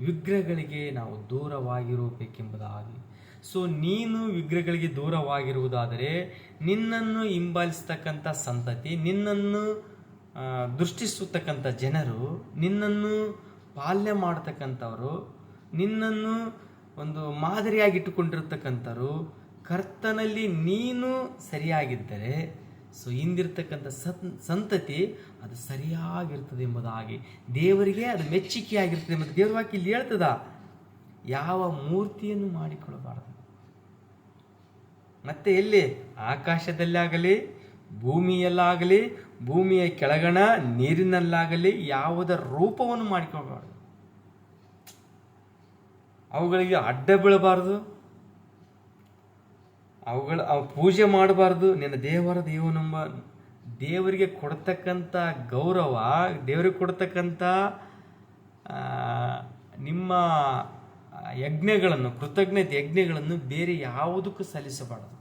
ವಿಗ್ರಹಗಳಿಗೆ ನಾವು ದೂರವಾಗಿರಬೇಕೆಂಬುದಾಗಿ. ಸೊ ನೀನು ವಿಗ್ರಹಗಳಿಗೆ ದೂರವಾಗಿರುವುದಾದರೆ, ನಿನ್ನನ್ನು ಹಿಂಬಾಲಿಸ್ತಕ್ಕಂಥ ಸಂತತಿ, ನಿನ್ನನ್ನು ದೃಷ್ಟಿಸುತ್ತಕ್ಕಂಥ ಜನರು, ನಿನ್ನನ್ನು ಪಾಲನೆ ಮಾಡ್ತಕ್ಕಂಥವರು, ನಿನ್ನನ್ನು ಒಂದು ಮಾದರಿಯಾಗಿ ಇಟ್ಟುಕೊಂಡಿರ್ತಕ್ಕಂಥವ್ರು ಕರ್ತನಲ್ಲಿ ನೀನು ಸರಿಯಾಗಿದ್ದರೆ, ಸೊ ಹಿಂದಿರ್ತಕ್ಕಂಥ ಸತ್, ಸಂತತಿ ಅದು ಸರಿಯಾಗಿರ್ತದೆ ಎಂಬುದಾಗಿ ದೇವರಿಗೆ ಅದು ಮೆಚ್ಚುಗೆಯಾಗಿರ್ತದೆ ಎಂಬುದು ದೇವರ ವಾಕ್ಯ ಇಲ್ಲಿ ಹೇಳ್ತದ. ಯಾವ ಮೂರ್ತಿಯನ್ನು ಮಾಡಿಕೊಳ್ಳಬಾರದು. ಮತ್ತೆ ಎಲ್ಲಿ? ಆಕಾಶದಲ್ಲಾಗಲಿ, ಭೂಮಿಯಲ್ಲಾಗಲಿ, ಭೂಮಿಯ ಕೆಳಗಣ, ನೀರಿನಲ್ಲಾಗಲಿ, ಯಾವುದರ ರೂಪವನ್ನು ಮಾಡಿಕೊಳ್ಳಬಾರದು. ಅವುಗಳಿಗೆ ಅಡ್ಡ ಬೀಳಬಾರ್ದು. ಅವುಗಳ, ಅವು ಪೂಜೆ ಮಾಡಬಾರ್ದು. ನಿನ್ನ ದೇವರ ದೇವನೆಂಬ ದೇವರಿಗೆ ಕೊಡ್ತಕ್ಕಂಥ ಗೌರವ, ದೇವರಿಗೆ ಕೊಡ್ತಕ್ಕಂಥ ನಿಮ್ಮ ಯಜ್ಞಗಳನ್ನು, ಕೃತಜ್ಞತೆ ಯಜ್ಞಗಳನ್ನು ಬೇರೆ ಯಾವುದಕ್ಕೂ ಸಲ್ಲಿಸಬಾರ್ದು.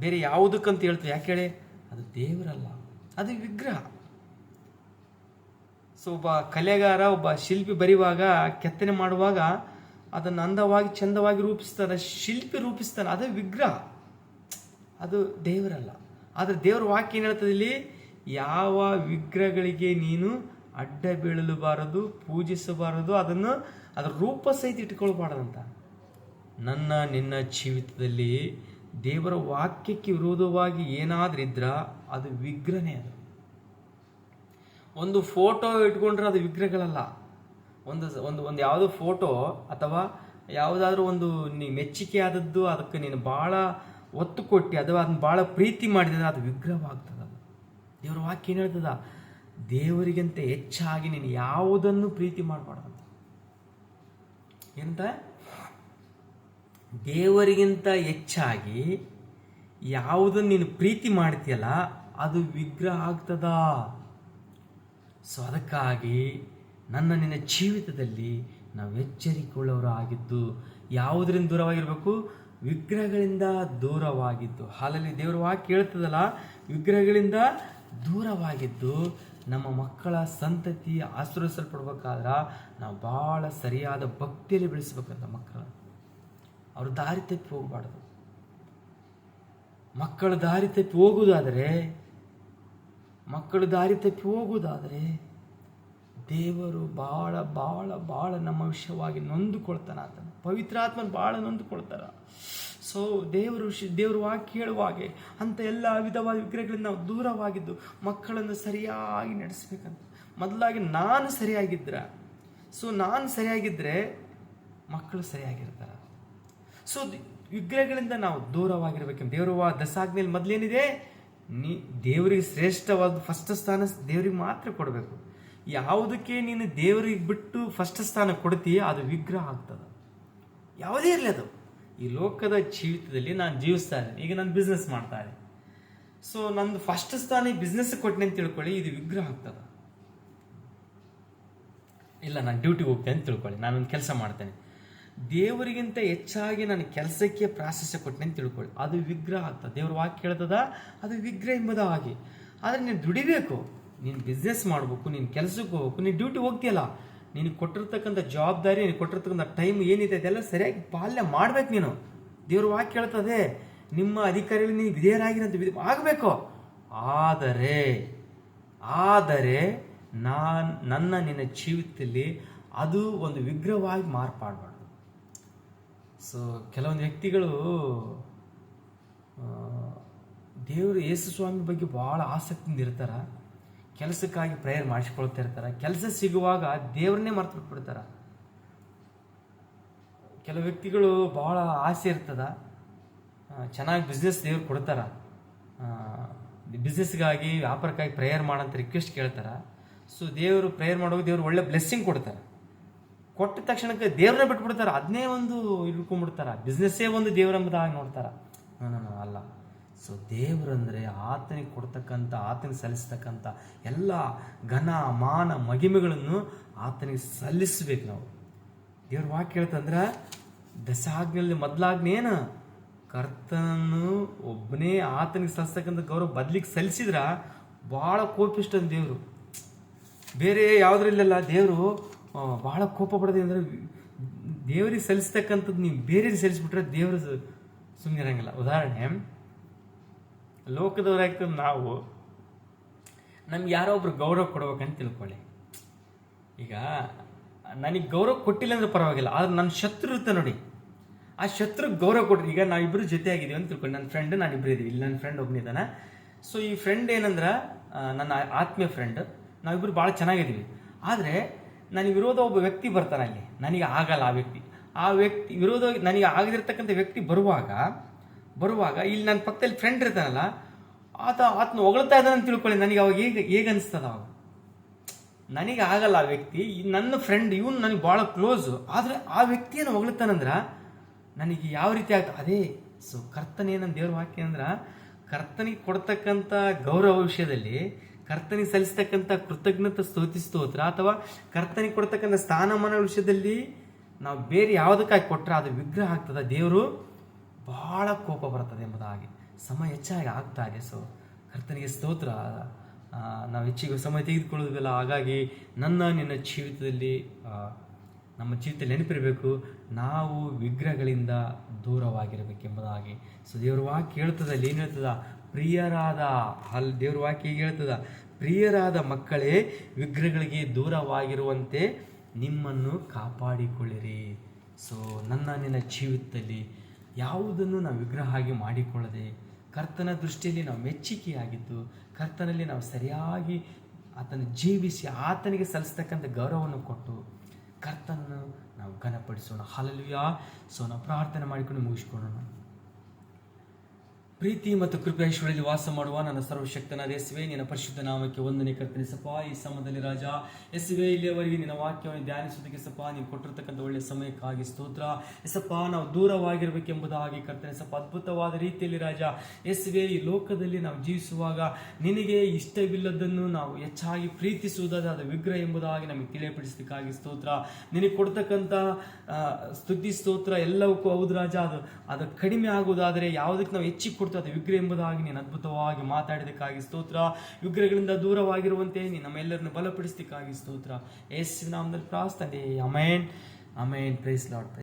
ಬೇರೆ ಯಾವುದಕ್ಕಂತ ಹೇಳ್ತೀವಿ. ಯಾಕೆ ಹೇಳಿ? ಅದು ದೇವರಲ್ಲ. ಅದು ವಿಗ್ರಹ. ಸೊ, ಒಬ್ಬ ಕಲೆಗಾರ, ಒಬ್ಬ ಶಿಲ್ಪಿ ಬರೆಯುವಾಗ, ಕೆತ್ತನೆ ಮಾಡುವಾಗ ಅದನ್ನು ಅಂದವಾಗಿ, ಚಂದವಾಗಿ ರೂಪಿಸ್ತಾನೆ, ಶಿಲ್ಪಿ ರೂಪಿಸ್ತಾನೆ, ಅದೇ ವಿಗ್ರಹ. ಅದು ದೇವರಲ್ಲ. ಆದರೆ ದೇವರ ವಾಕ್ಯ ಏನು ಹೇಳ್ತದೆ ಇಲ್ಲಿ? ಯಾವ ವಿಗ್ರಹಗಳಿಗೆ ನೀನು ಅಡ್ಡ ಬೀಳಲುಬಾರದು, ಪೂಜಿಸಬಾರದು, ಅದನ್ನು ಅದರ ರೂಪ ಸಹಿತ ಇಟ್ಕೊಳ್ಬಾರ್ದಂತ. ನನ್ನ, ನಿನ್ನ ಜೀವಿತದಲ್ಲಿ ದೇವರ ವಾಕ್ಯಕ್ಕೆ ವಿರೋಧವಾಗಿ ಏನಾದ್ರೂ ಇದ್ರ ಅದು ವಿಗ್ರಹನೇ ಅದು. ಒಂದು ಫೋಟೋ ಇಟ್ಕೊಂಡ್ರೆ ಅದು ವಿಗ್ರಹಗಳಲ್ಲ. ಒಂದು ಒಂದು ಒಂದು ಯಾವುದೋ ಫೋಟೋ ಅಥವಾ ಯಾವುದಾದ್ರೂ ಒಂದು ನೀ ಮೆಚ್ಚುಗೆ ಆದದ್ದು ಅದಕ್ಕೆ ನೀನು ಭಾಳ ಒತ್ತು ಕೊಟ್ಟು ಅಥವಾ ಅದನ್ನ ಭಾಳ ಪ್ರೀತಿ ಮಾಡಿದರೆ ಅದು ವಿಗ್ರಹವಾಗ್ತದೆ ದೇವರ ವಾಕ್ಯ ಏನು ಹೇಳ್ತದ? ದೇವರಿಗಿಂತ ಹೆಚ್ಚಾಗಿ ನೀನು ಯಾವುದನ್ನು ಪ್ರೀತಿ ಮಾಡಬಾರ್ದಂತ ಎಂತ? ದೇವರಿಗಿಂತ ಹೆಚ್ಚಾಗಿ ಯಾವುದನ್ನು ನೀನು ಪ್ರೀತಿ ಮಾಡ್ತೀಯಲ್ಲ ಅದು ವಿಗ್ರಹ ಆಗ್ತದ. ಸೊ ಅದಕ್ಕಾಗಿ ನನ್ನ ನಿನ್ನ ಜೀವಿತದಲ್ಲಿ ನಾವು ಎಚ್ಚರಿಕೊಳ್ಳೋರು ಆಗಿದ್ದು ಯಾವುದರಿಂದ ದೂರವಾಗಿರಬೇಕು? ವಿಗ್ರಹಗಳಿಂದ ದೂರವಾಗಿದ್ದು. ಹಾಲಲ್ಲಿ ದೇವರ ವಾಕ್ಯ ಹೇಳ್ತದಲ್ಲ ವಿಗ್ರಹಗಳಿಂದ ದೂರವಾಗಿದ್ದು, ನಮ್ಮ ಮಕ್ಕಳ ಸಂತತಿ ಆಶ್ರಯಿಸಲ್ಪಡ್ಬೇಕಾದ್ರೆ ನಾವು ಭಾಳ ಸರಿಯಾದ ಭಕ್ತಿಯಲ್ಲಿ ಬೆಳೆಸ್ಬೇಕಂತ ಮಕ್ಕಳ ಅವರು ದಾರಿ ತಪ್ಪಿ ಹೋಗಬಾರ್ದು. ಮಕ್ಕಳ ದಾರಿ ತಪ್ಪಿ ಹೋಗುವುದಾದರೆ ಮಕ್ಕಳು ದಾರಿ ತಪ್ಪಿ ಹೋಗುವುದಾದರೆ ದೇವರು ಭಾಳ ಭಾಳ ಭಾಳ ನಮ್ಮ ವಿಷಯವಾಗಿ ನೊಂದುಕೊಳ್ತಾನೆ ಆತನ. ಪವಿತ್ರಾತ್ಮನ ಭಾಳ ನೊಂದುಕೊಳ್ತಾರ. ಸೊ ದೇವರು ದೇವರು ವಾಕ್ಯ ಹೇಳುವಾಗೆ ಅಂಥ ಎಲ್ಲ ವಿಧವಾದ ವಿಗ್ರಹಗಳಿಂದ ನಾವು ದೂರವಾಗಿದ್ದು ಮಕ್ಕಳನ್ನು ಸರಿಯಾಗಿ ನಡೆಸಬೇಕಂತ. ಮೊದಲಾಗಿ ನಾನು ಸರಿಯಾಗಿದ್ರ. ಸೊ ನಾನು ಸರಿಯಾಗಿದ್ದರೆ ಮಕ್ಕಳು ಸರಿಯಾಗಿರ್ತಾರೆ. ಸೊ ವಿಗ್ರಹಗಳಿಂದ ನಾವು ದೂರವಾಗಿರ್ಬೇಕು ದೇವರು ದಸಾಗ್ನೇಲಿ ಮೊದಲೇನಿದೆ? ನೀ, ದೇವರಿಗೆ ಶ್ರೇಷ್ಠವಾದ ಫಸ್ಟ್ ಸ್ಥಾನ ದೇವರಿಗೆ ಮಾತ್ರ ಕೊಡಬೇಕು. ಯಾವುದಕ್ಕೆ ನೀನು ದೇವರಿಗೆ ಬಿಟ್ಟು ಫಸ್ಟ್ ಸ್ಥಾನ ಕೊಡ್ತೀಯ ಅದು ವಿಗ್ರಹ ಆಗ್ತದೆ. ಯಾವುದೇ ಇರಲಿ ಅದು. ಈ ಲೋಕದ ಜೀವಿತದಲ್ಲಿ ನಾನು ಜೀವಿಸ್ತಾ ಇದ್ದೀನಿ. ಈಗ ನಾನು ಬಿಸ್ನೆಸ್ ಮಾಡ್ತಾ ಇದ್ದೀನಿ. ಸೊ ನಂದು ಫಸ್ಟ್ ಸ್ಥಾನ ಬಿಸ್ನೆಸ್ ಕೊಟ್ಟನೆ ಅಂತ ತಿಳ್ಕೊಳ್ಳಿ, ಇದು ವಿಗ್ರಹ ಆಗ್ತದೆ. ಇಲ್ಲ, ನಾನು ಡ್ಯೂಟಿಗೆ ಹೋಗ್ತೇನೆ ಅಂತ ತಿಳ್ಕೊಳ್ಳಿ. ನಾನೊಂದು ಕೆಲಸ ಮಾಡ್ತೇನೆ. ದೇವರಿಗಿಂತ ಹೆಚ್ಚಾಗಿ ನಾನು ಕೆಲಸಕ್ಕೆ ಪ್ರಾಶಸ್ತ್ಯ ಕೊಟ್ಟನೆ ಅಂತ ತಿಳ್ಕೊಳ್ಳಿ. ಅದು ವಿಗ್ರಹ ಆಗ್ತದೆ. ದೇವ್ರ ವಾಕ್ಯ ಹೇಳ್ತದ, ಅದು ವಿಗ್ರಹ ಎಂಬುದಾಗಿ ಆದರೆ ನೀನು ದುಡಿಬೇಕು. ನೀನು ಬಿಸ್ನೆಸ್ ಮಾಡಬೇಕು, ನೀನು ಕೆಲಸಕ್ಕೆ ಹೋಗ್ಬೇಕು, ನೀನು ಡ್ಯೂಟಿ ಹೋಗ್ತೀಯಲ್ಲ, ನೀನು ಕೊಟ್ಟಿರ್ತಕ್ಕಂಥ ಜವಾಬ್ದಾರಿ, ನೀನು ಕೊಟ್ಟಿರ್ತಕ್ಕಂಥ ಟೈಮ್ ಏನಿದೆ ಅದೆಲ್ಲ ಸರಿಯಾಗಿ ಪಾಲನೆ ಮಾಡ್ಬೇಕು ನೀನು. ದೇವ್ರ ವಾಕ್ಯ ಹೇಳ್ತದೆ, ನಿಮ್ಮ ಅಧಿಕಾರಿಗಳು ನೀನು ವಿಧೇಯರಾಗಿರಂತ ವಿಧಿ ಆಗಬೇಕು. ಆದರೆ ಆದರೆ ನಾನು, ನನ್ನ ನಿನ್ನ ಜೀವಿತದಲ್ಲಿ ಅದು ಒಂದು ವಿಗ್ರಹವಾಗಿ ಮಾರ್ಪಾಡಬಾರ್ದು. ಸೊ ಕೆಲವೊಂದು ವ್ಯಕ್ತಿಗಳು ದೇವರು ಯೇಸು ಸ್ವಾಮಿ ಬಗ್ಗೆ ಭಾಳ ಆಸಕ್ತಿಯಿಂದ ಇರ್ತಾರ. ಕೆಲಸಕ್ಕಾಗಿ ಪ್ರೇಯರ್ ಮಾಡಿಸ್ಕೊಳ್ತಾ ಇರ್ತಾರೆ. ಕೆಲಸ ಸಿಗುವಾಗ ದೇವ್ರನ್ನೇ ಮರ್ತು ಬಿಟ್ಬಿಡ್ತಾರೆ ಕೆಲವು ವ್ಯಕ್ತಿಗಳು ಬಹಳ ಆಸೆ ಇರ್ತದ. ಚೆನ್ನಾಗಿ ಬಿಸ್ನೆಸ್ ದೇವ್ರು ಕೊಡ್ತಾರ. ಬಿಸ್ನೆಸ್ಗಾಗಿ ವ್ಯಾಪಾರಕ್ಕಾಗಿ ಪ್ರೇಯರ್ ಮಾಡಂತ ರಿಕ್ವೆಸ್ಟ್ ಕೇಳ್ತಾರ. ಸೊ ದೇವರು ಪ್ರೇಯರ್ ಮಾಡುವಾಗ ದೇವ್ರು ಒಳ್ಳೆ ಬ್ಲೆಸ್ಸಿಂಗ್ ಕೊಡ್ತಾರೆ. ಕೊಟ್ಟ ತಕ್ಷಣಕ್ಕೆ ದೇವ್ರನ್ನ ಬಿಟ್ಬಿಡ್ತಾರೆ. ಅದನ್ನೇ ಒಂದು ಇಟ್ಕೊಂಡ್ಬಿಡ್ತಾರ. ಬಿಸ್ನೆಸ್ಸೇ ಒಂದು ದೇವರಂಬುದಾಗಿ ನೋಡ್ತಾರ. ನಾನು ಅಲ್ಲ. ಸೊ ದೇವರಂದ್ರೆ ಆತನಿಗೆ ಕೊಡ್ತಕ್ಕಂಥ, ಆತನಿಗೆ ಸಲ್ಲಿಸ್ತಕ್ಕಂಥ ಎಲ್ಲ ಘನ, ಮಾನ, ಮಹಿಮೆಗಳನ್ನು ಆತನಿಗೆ ಸಲ್ಲಿಸ್ಬೇಕು ನಾವು. ದೇವ್ರ ವಾಕ್ಯ ಹೇಳ್ತಂದ್ರೆ ದಶಾಜ್ಞೆಯಲ್ಲಿ ಮೊದಲಾಗ್ನೇನು ಕರ್ತನನ್ನು ಒಬ್ಬನೇ ಆತನಿಗೆ ಸಲ್ಲಿಸ್ತಕ್ಕಂಥ ಗೌರವ ಬದ್ಲಿಗೆ ಸಲ್ಲಿಸಿದ್ರ ಭಾಳ ಕೋಪಿಷ್ಟ ದೇವರು. ಬೇರೆ ಯಾವುದ್ರಲ್ಲೆಲ್ಲ ದೇವರು ಭಾಳ ಕೋಪ ಪಡೋದೇ ಅಂದರೆ ದೇವರಿಗೆ ಸಲ್ಲಿಸ್ತಕ್ಕಂಥದ್ದು ನೀವು ಬೇರೆಯವ್ರಿಗೆ ಸಲ್ಲಿಸ್ಬಿಟ್ರೆ ದೇವರು ಸುಮ್ಮನೆ ಇರೋಂಗಿಲ್ಲ ಉದಾಹರಣೆ ಲೋಕದವರಾಗ್ತದೆ ನಾವು. ನಮ್ಗೆ ಯಾರೋ ಒಬ್ರು ಗೌರವ ಕೊಡ್ಬೇಕಂತ ತಿಳ್ಕೊಳ್ಳಿ. ಈಗ ನನಗೆ ಗೌರವ ಕೊಟ್ಟಿಲ್ಲ ಅಂದ್ರೆ ಪರವಾಗಿಲ್ಲ, ಆದ್ರೆ ನನ್ನ ಶತ್ರು ಇರುತ್ತೆ ನೋಡಿ. ಆ ಶತ್ರು ಗೌರವ ಕೊಡ್ರಿ ಈಗ ನಾವಿಬ್ಬರು ಜೊತೆ ಆಗಿದ್ದೀವಿ ಅಂತ ತಿಳ್ಕೊಳ್ಳಿ. ನನ್ನ ಫ್ರೆಂಡ್ ನಾನಿಬ್ಬರು ಇದ್ದೀವಿ ಇಲ್ಲಿ ನನ್ನ ಫ್ರೆಂಡ್ ಒಬ್ಬನಿದ್ದಾನೆ ಸೊ ಈ ಫ್ರೆಂಡ್ ಏನಂದ್ರೆ ನನ್ನ ಆತ್ಮೀಯ ಫ್ರೆಂಡ್ ನಾವಿಬ್ಬರು ಭಾಳ ಚೆನ್ನಾಗಿದ್ದೀವಿ. ಆದರೆ ನನಗೆ ವಿರೋಧ ಒಬ್ಬ ವ್ಯಕ್ತಿ ಬರ್ತಾನೆ ಅಲ್ಲಿ. ನನಗೆ ಆಗಲ್ಲ ಆ ವ್ಯಕ್ತಿ. ಆ ವ್ಯಕ್ತಿ ವಿರೋಧ ನನಗೆ ಆಗದಿರ್ತಕ್ಕಂಥ ವ್ಯಕ್ತಿ ಬರುವಾಗ ಬರುವಾಗ, ಇಲ್ಲಿ ನನ್ನ ಪಕ್ಕದಲ್ಲಿ ಫ್ರೆಂಡ್ ಇರ್ತಾನಲ್ಲ, ಆತ ಆತನ ಹೊಗಳ್ತಾ ಇದ್ದಾನೆ ತಿಳ್ಕೊಳ್ಳಿ, ನನಗೆ ಅವಾಗ ಹೇಗೆ ಹೇಗೆ ಅನಿಸ್ತದ ಅವಾಗ. ನನಗೆ ಆಗಲ್ಲ ಆ ವ್ಯಕ್ತಿ ನನ್ನ ಫ್ರೆಂಡ್ ಇವನು ನನಗೆ ಭಾಳ ಕ್ಲೋಸು ಆದರೆ ಆ ವ್ಯಕ್ತಿಯನ್ನು ಹೊಗಳ್ತಾನಂದ್ರೆ ನನಗೆ ಯಾವ ರೀತಿ ಆಗ್ತದೆ ಅದೇ, ಸೊ ನನ್ನ ದೇವ್ರ ವಾಕ್ಯ ಅಂದ್ರೆ, ಕರ್ತನಿಗೆ ಕೊಡ್ತಕ್ಕಂಥ ಗೌರವ ವಿಷಯದಲ್ಲಿ, ಕರ್ತನಿಗೆ ಸಲ್ಲಿಸ್ತಕ್ಕಂಥ ಕೃತಜ್ಞತೆ ಸ್ತುತಿ ಸ್ತೋತ್ರ, ಅಥವಾ ಕರ್ತನಿಗೆ ಕೊಡ್ತಕ್ಕಂಥ ಸ್ಥಾನಮಾನ ವಿಷಯದಲ್ಲಿ ನಾವು ಬೇರೆ ಯಾವುದಕ್ಕಾಗಿ ಕೊಟ್ಟರೆ ಅದು ವಿಗ್ರಹ ಆಗ್ತದೆ, ದೇವರು ಬಹಳ ಕೋಪ ಬರ್ತದೆ ಎಂಬುದಾಗಿ, ಸಮಯ ಹೆಚ್ಚಾಗಿ ಆಗ್ತಾ ಇದೆ. ಸೊ ಕರ್ತನಿಗೆ ಸ್ತೋತ್ರ. ನಾವು ಹೆಚ್ಚಿಗೆ ಸಮಯ ತೆಗೆದುಕೊಳ್ಳೋದಿಲ್ಲ ಹಾಗಾಗಿ ನನ್ನ ನಿನ್ನ ಜೀವಿತದಲ್ಲಿ ನಮ್ಮ ಜೀವಿತ ನೆನಪಿರಬೇಕು. ನಾವು ವಿಗ್ರಹಗಳಿಂದ ದೂರವಾಗಿರಬೇಕೆಂಬುದಾಗಿ ಸೊ ದೇವ್ರ ವಾಕ್ಯ ಹೇಳ್ತದ, ಅಲ್ಲಿ ಏನು ಹೇಳ್ತದ? ಪ್ರಿಯರಾದ, ಅಲ್ಲಿ ದೇವ್ರ ವಾಕ್ಯ ಹೀಗೆ ಹೇಳ್ತದ? ಪ್ರಿಯರಾದ ಮಕ್ಕಳೇ, ವಿಗ್ರಹಗಳಿಗೆ ದೂರವಾಗಿರುವಂತೆ ನಿಮ್ಮನ್ನು ಕಾಪಾಡಿಕೊಳ್ಳಿರಿ. ಸೊ ನನ್ನ ನಿನ್ನ ಜೀವಿತದಲ್ಲಿ ಯಾವುದನ್ನು ನಾವು ವಿಗ್ರಹ ಆಗಿ ಮಾಡಿಕೊಳ್ಳದೆ ಕರ್ತನ ದೃಷ್ಟಿಯಲ್ಲಿ ನಾವು ಮೆಚ್ಚುಗೆಯಾಗಿದ್ದು ಕರ್ತನಲ್ಲಿ ನಾವು ಸರಿಯಾಗಿ ಆತನ ಜೀವಿಸಿ ಆತನಿಗೆ ಸಲ್ಲಿಸ್ತಕ್ಕಂಥ ಗೌರವವನ್ನು ಕೊಟ್ಟು ಕರ್ತನನ್ನು ನಾವು ಘನಪಡಿಸೋಣ. ಹಾಲಲ್ವಿಯ ಸೋನ ಪ್ರಾರ್ಥನೆ ಮಾಡಿಕೊಂಡು ಮುಗಿಸ್ಕೊಳ್ಳೋಣ. ಪ್ರೀತಿ ಮತ್ತು ಕೃಪೇಶ್ವರಲ್ಲಿ ವಾಸ ಮಾಡುವ ನನ್ನ ಸರ್ವಶಕ್ತನಾದ ಎಸ್ವೆ ನಿನ್ನ ಪರಿಶುದ್ಧ ನಾಮಕ್ಕೆ ಒಂದನೇ ಕರ್ತನಿಸಪ್ಪ ಈ ಸಮಯದಲ್ಲಿ ರಾಜ ಎಸ್ವೆ ಇಲ್ಲಿಯವರೆಗೆ ನಿನ್ನ ವಾಕ್ಯವನ್ನು ಧ್ಯಾನಿಸೋದಕ್ಕೆ ಸಪ್ಪ, ನೀವು ಕೊಟ್ಟಿರ್ತಕ್ಕಂಥ ಒಳ್ಳೆಯ ಸಮಯಕ್ಕಾಗಿ ಸ್ತೋತ್ರ. ಎಸಪ್ಪ ನಾವು ದೂರವಾಗಿರಬೇಕೆಂಬುದಾಗಿ ಕರ್ತನಿಸಪ್ಪ ಅದ್ಭುತವಾದ ರೀತಿಯಲ್ಲಿ ರಾಜ ಎಸ್ವೆ ಈ ಲೋಕದಲ್ಲಿ ನಾವು ಜೀವಿಸುವಾಗ ನಿನಗೆ ಇಷ್ಟವಿಲ್ಲದನ್ನು ನಾವು ಹೆಚ್ಚಾಗಿ ಪ್ರೀತಿಸುವುದಾದ ವಿಗ್ರಹ ಎಂಬುದಾಗಿ ನಮಗೆ ತಿಳಿಯಪಡಿಸಲಿಕ್ಕಾಗಿ ಸ್ತೋತ್ರ. ನಿನಗೆ ಕೊಡ್ತಕ್ಕಂಥ ಸ್ತುತಿ ಸ್ತೋತ್ರ ಎಲ್ಲವಕ್ಕೂ ಹೌದು ರಾಜ. ಅದು ಅದು ಕಡಿಮೆ ಆಗುವುದಾದರೆ ಯಾವುದಕ್ಕೆ ನಾವು ಹೆಚ್ಚಿಗೆ ಕೊಡ್ತೇವೆ ಅದು ವಿಗ್ರಹ ಎಂಬುದಾಗಿ ನೀನು ಅದ್ಭುತವಾಗಿ ಮಾತಾಡಿದಕ್ಕಾಗಿ ಸ್ತೋತ್ರ. ವಿಗ್ರಹಗಳಿಂದ ದೂರವಾಗಿರುವಂತೆ ನೀನು ನಮ್ಮೆಲ್ಲರನ್ನು ಬಲಪಡಿಸಲಿಕ್ಕಾಗಿ ಸ್ತೋತ್ರ. ಎಸ್ ನಾಮದಲ್ಲಿ ಪ್ರಾಸ್ತಾನೆ ಅಮೇನ್ ಅಮೇನ್ ಪ್ರೈಸ್ ಲಾರ್ಡ್